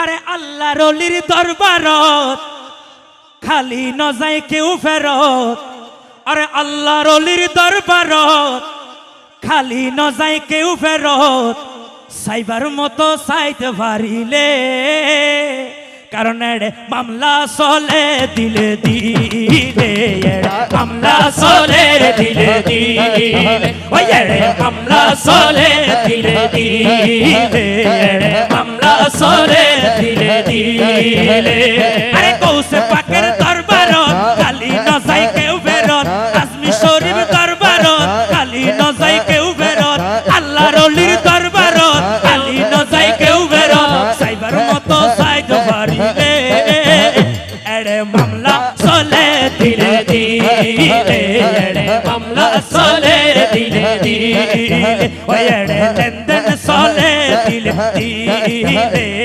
আরে আল্লাহ রলির দরবারত, খালি নজাই কেউ ফেরত। আরে আল্লাহ রলির দরবারত, খালি নজাই কেউ ফেরত। সাইবার মতো সাইতে পারিলে, কারণ এড়ে মামলা চলে দিলে দিলে মামলা চলে দিলে দিলে মামলা চলে দিলে দিলে দিলে দিলে আরে কৌসে পাকের দরবারত খালি নজাই কেউ ফেরত আজমি শরীফ দরবারত খালি নজাই কেউ ফেরত আল্লাহ রলির দরবারত খালি নজাই কেউ ফেরত সাইবার মতো সাইদ পারিলে এড়ে মামলা চলে ধীরে ধীরে, এড়ে মামলা চলে ধীরে ধীরে, ওই এড়ে লেনদেন চলে ধীরে ধীরে।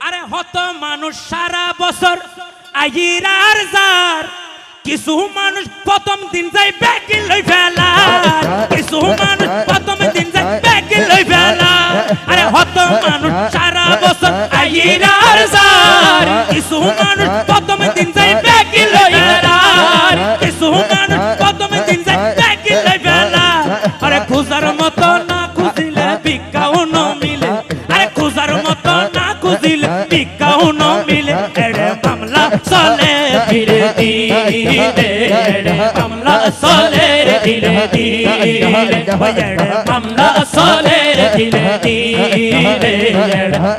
আরে হত মানুষ সারা বছর আহিরার যার কিছু মানুষ প্রথম দিন যাই ব্যাগি লই ফেলা কিছু মানুষ প্রথম দিন যাই ব্যাগি লই ফেলা আরে হত মানুষ সারা বছর আহিরার যার কিছু মানুষ প্রথম দিন যাই ব্যাগি লই ফেলা কিছু মানুষ প্রথম দিন যাই ব্যাগি লই ফেলা আরে খুঁজার মতো না খুঁজিলে ভিক্ষাও ন মিলে। আরে খুঁজার মতো না খুঁজিলে ভিক্ষাও ন মিলে। এড়ে মামলা চলে ধীরে ধীরে ধীরে ধীরে এড়ে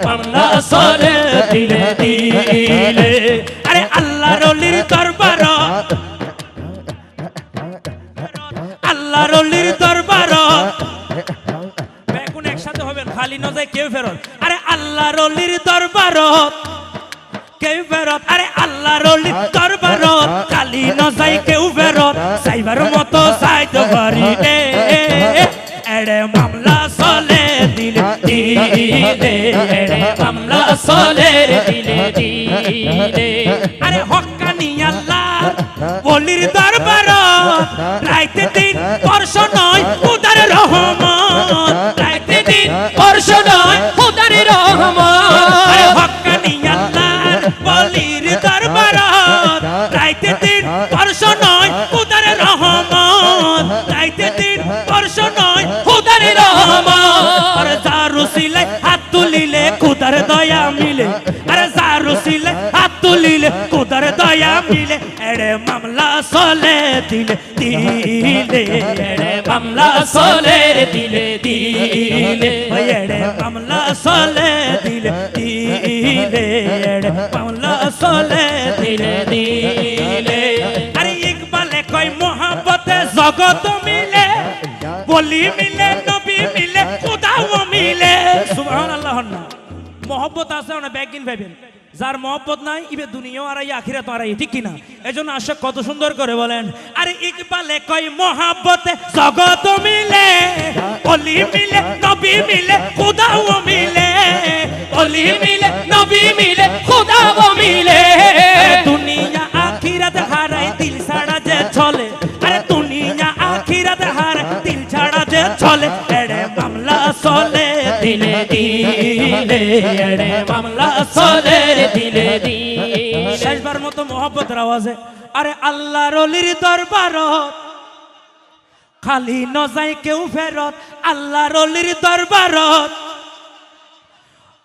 মামলা চলে ধীরে ধীরে আরে আল্লাহ রলির দরবার আল্লাহ রলির দরবার একসাথে হবেন খালি নজায় কেউ ফেরত আরে আল্লাহ রলির দরবারত কেউ ফেরত আরে আল্লাহ রলির দরবারত খালি নজায় কেউ ফেরত সাইবার মতো সাইতে পারি রে এড়ে মামলা চলে দিলে দিলে এড়ে মামলা চলে দিলে দিলে আরে হক্কানি আল্লাহ বলির দরবারত রাইতে দিন বর্ষ নয় উদার রহমত দয়া মিলে, আরে যারু সিলে হাত তুলিলে খুদার দয়া মিলে, এড়ে মামলা চলে দিলে দিলে, এড়ে মামলা চলে দিলে দিলে এড়ে মামলা চলে দিলে দিলে, এড়ে মামলা চলে দিলে দিলে। আরে ইকবালে কয় মহাবতে জগত মিলে, বলি মিলে, নবী মিলে মহব্বত আছে না ব্যাগিন ভাবেন যার মহব্বত নাই, ইবে দুনিয়াও তো আর ঠিক কিনা? জন্য আশা কত সুন্দর করে বলেন, আরে ইকবালে কই মহাব্বতে জগত মিলে, অলি মিলে, নবী মিলে, খুদাও মিলে দিলে দিলে এড়ে মামলা চলে দিলে দিলে। শেষবার মতো মোহব্বতের আওয়াজে, আরে আল্লাহ রলির দরবারত, খালি নজাই কেউ ফেরত আল্লাহ রলির দরবারত।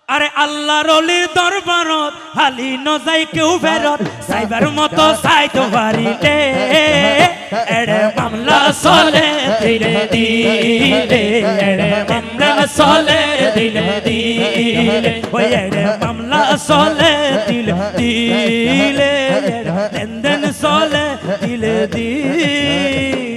আরে আল্লাহ রলির দরবারত হালি নজাই কেউ ফেরত, সাইবার মতো সাইতে পারিলে এড়ে মামলা চলে ধীরে ধীরে এড়ে মামলা চলে ধীরে ধীরে ওই এড়ে মামলা চলে দিলে দিলে লেনদেন চলে দিলে দিল